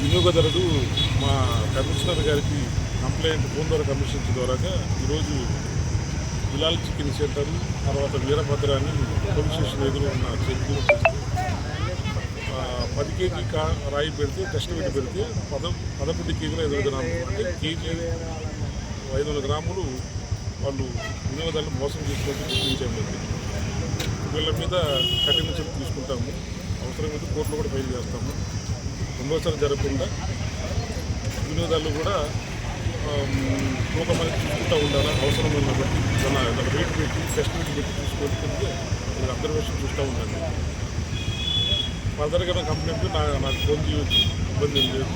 వినియోగదారుడు మా కమిషనర్ గారికి కంప్లైంట్ ఫోన్ ద్వారా కమిషన్ ద్వారా ఈరోజు బిలాల్ చికెన్ సెంటర్ తర్వాత వీరభద్రాన్ని పోలీస్ స్టేషన్ ఎదురు ఉన్న చెట్లు పది కేజీ కా రాయి పెడితే టెస్ట్ పెట్టి పెడితే పద పదకొండు కేజీలు ఐదు వందల గ్రాములు అంటే కేజీ ఐదు వందల గ్రాములు వాళ్ళు వినియోగదారులు మోసం చేసుకుంటూ గుర్తించాము వీళ్ళ మీద కఠిన చర్యలు తీసుకుంటాము. అవసరమైతే కోర్టులో కూడా ఫైల్ చేస్తాము. రెండోసారి జరగకుండా వినోదాలు కూడా తూకం అనేది చూసుకుంటూ ఉండాలి? అవసరం బట్టి ఏదైనా ఏదైనా వెయిట్ పెట్టి ఫెసిలిటీ పెట్టి పెట్టి చూసుకుంటుంటే మీరు అబ్జర్వేషన్ చూస్తూ ఉండండి ఫర్దర్గా కంప్లైంట్ నా నాకు ఫోన్ చేయొచ్చు ఇబ్బంది ఏం లేదు.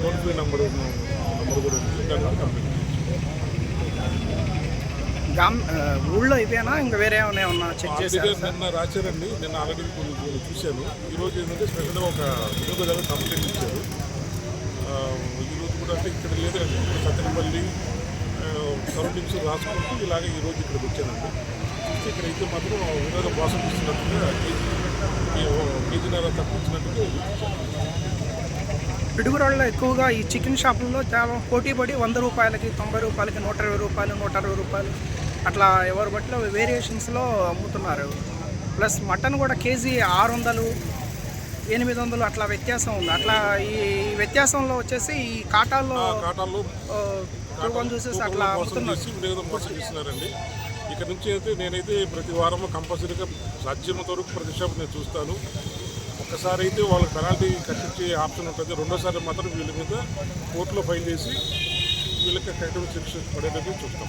ఫోన్పే ఫ్రీ నెంబర్ నెంబర్ కూడా ఉంది. దాని కంప్లైంట్ చేయొచ్చు ఆ, ఊళ్ళో ఇవేనా? ఇంకా వేరే ఏమైనా ఏమన్నా చెక్ చేశారు నిన్న రాశారండి. నిన్న ఆల్రెడీ కొన్ని చూశాను. ఈరోజు ఏంటంటే స్పెషల్గా ఒక వినియోగదారు కంప్లైంట్ ఇచ్చారు ఈరోజు కూడా అంటే ఇక్కడ లేదండి. ఇక్కడ సత్తెనపల్లి సరౌండింగ్స్ రాసుకుంటూ ఇలాగే ఈరోజు ఇక్కడికి వచ్చానండి. చూస్తే ఇక్కడ అయితే మాత్రం వినోద మోసం ఇస్తున్నట్టుగా కేజీ కేజీన్నర తప్పించినట్టుగా. పిడుగురాళ్ళలో ఎక్కువగా ఈ చికెన్ షాపుల్లో చాలా పోటీ పడి వంద రూపాయలకి తొంభై రూపాయలకి నూట ఇరవై రూపాయలు నూట అరవై రూపాయలు అట్లా ఎవరి బట్లో వేరియేషన్స్లో అమ్ముతున్నారు. ప్లస్ మటన్ కూడా కేజీ ఆరు వందలు ఎనిమిది వందలు అట్లా వ్యత్యాసం ఉంది. అట్లా ఈ వ్యత్యాసంలో వచ్చేసి ఈ కాటాల్లో తూకం చూసేసి అట్లా మోసం అమ్ముతున్నారు. చేసి వినియోగం మోసం చేస్తున్నారండి. ఇక్కడ నుంచి అయితే నేనైతే ప్రతి వారం కంపల్సరీగా సాధ్యమైనంత వరకు ప్రతి షాప్ నేను చూస్తాను. ఒక్కసారి అయితే వాళ్ళకి పెనాల్టీ కట్టించే ఆప్షన్ ఉంటుంది. రెండోసారి మాత్రం వీళ్ళ మీద కోర్టులో ఫైల్ చేసి వీళ్ళకి కఠిన శిక్ష పడేటట్టు చూస్తాం